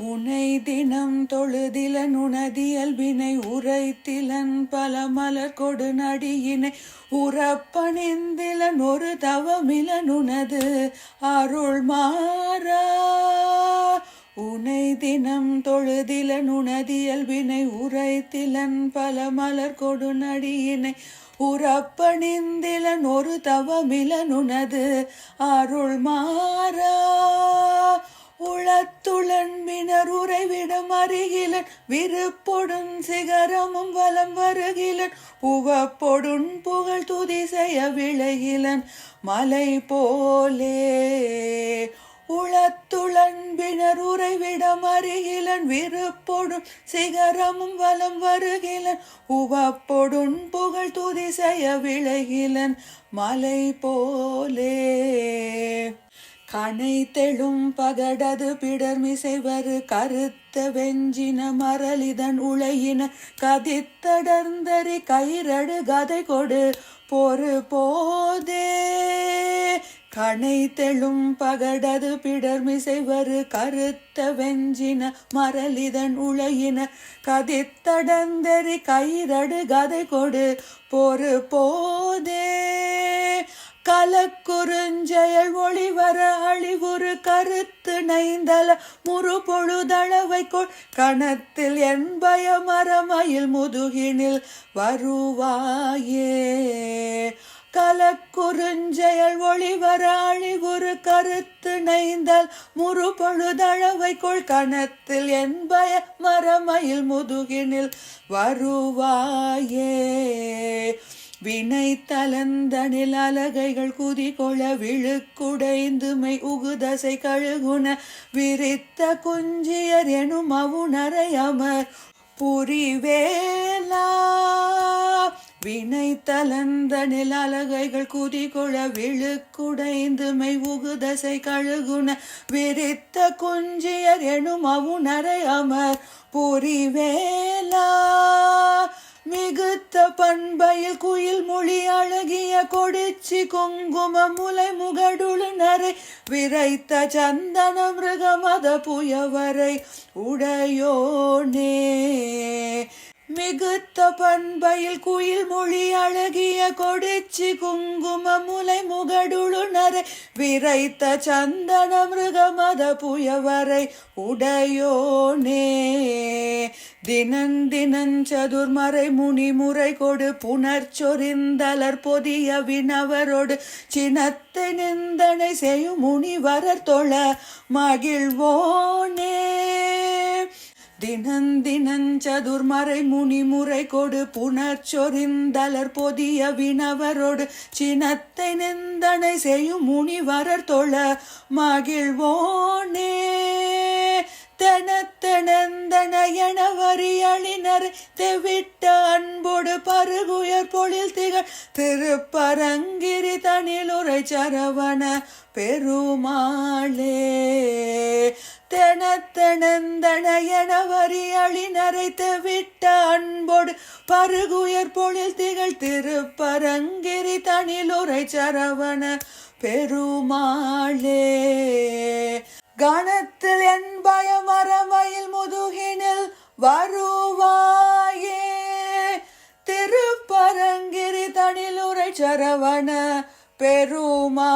உனை தினம் தொழுதிலன் உனதியல்பினை உரைத்திலன் பல மலர் கொடு நடியினை உறப்பணிந்திலன் ஒரு தவமிலன் உனது அருள் மாறா. உனை தினம் தொழுதிலன் உனதியல்பினை உரைத்திலன் பல மலர் கொடு நடியினை உறப்பணிந்திலன் ஒரு தவமிலன் உனது அருள் மாறா. உளத்துளன்பினர் உறைவிடம் அருகிலன் விருப்பொடும் சிகரமும் வலம் வருகிலன். உவப்பொடுன் புகழ் துதி செய்ய விளைகிலன் மலை போலே. உளத்துளன்பினர் உறைவிடம் அருகிலன் விருப்பொடும் சிகரமும் வலம் வருகிலன். உவப்பொடுன் புகழ் துதி செய்ய விளைகிலன் மலை போலே. கனை தெளும் பகடது பிடர்மிசைவர் கருத்த வெஞ்சின மரளிதன் உளையின கதித்தடர்ந்தரி கயிரடு கதை கொடு. பொறு போதே கனை தெளும் பகடது பிடர்மிசைவரு கருத்த வெஞ்சின மரளிதன் உளையின கதித்தடர்ந்தரி கயிரடு கதை கொடு. பொறு போதே கலக்குறுஞ்செயல் ஒளிவர அழிவுறு கருத்து நைந்தல முறு பொழுதளவை கொள் கணத்தில் என் பயமரமயில் முதுகினில் வருவாயே. கலக்குறுஞ்செயல் ஒளிவர அழிவுறு கருத்து நைந்தல் முறு பொழுதளவை கொள் கணத்தில் என் பய மரமயில் முதுகினில் வருவாயே. வினை தலந்தனில் அலகைகள் குதிகொள விழுக்குடைந்துமை உகுதசை கழுகுன விரித்த குஞ்சியர் எனும் அவுணரை அமர். புரிவேலா? வினை தலந்தனில் அலகைகள் குதிகொள விழுக்குடைந்துமை உகுதசை கழுகுன விரித்த குஞ்சியர் எனும் அவுணரை அமர். புரிவேலா? மிகுத்த பண்பையில் குயில் மொழி அழகிய கொடிச்சி குங்கும முலை முகடுளு நரை விரைத்த சந்தன மிருகமத புயவரை உடையோனே. மிகுத்த பண்பையில் குயில் மொழி அழகிய கொடிச்சி குங்கும முலை முகடுளுணரை விரைத்த சந்தன மிருகமத புயவரை உடையோனே. தினந்தினஞ்சதுர்மறை முனிமுறை கொடு புனர்ச்சொரிந்தலர் பொதிய வினவரோடு சினத்தை நிந்தனை செய்யும் முனிவரர் தொழ மகிழ்வோனே. தினந்தினஞ்சதுர்மறை முனிமுறை கொடு புனர்ச்சொரிந்தலர் பொதிய வினவரோடு சினத்தை நிந்தனை செய்யும் முனிவரர் தொழ மகிழ்வோனே. தெனத்தெனந்தனையன வரியழினர் தெவிட்ட அன்போடு பருகுயர் பொழில் திகழ். திருப்பரங்கிரி தனிலுரை சரவண பெருமாளே. தெனத்தெனந்தனையன வரியழினரை தெவிட்ட அன்போடு பருகுயர் பொழில் திகழ். திருப்பரங்கிரி தனிலுரை சரவண பெருமாளே. கணத்தில் என் சரவண பெருமா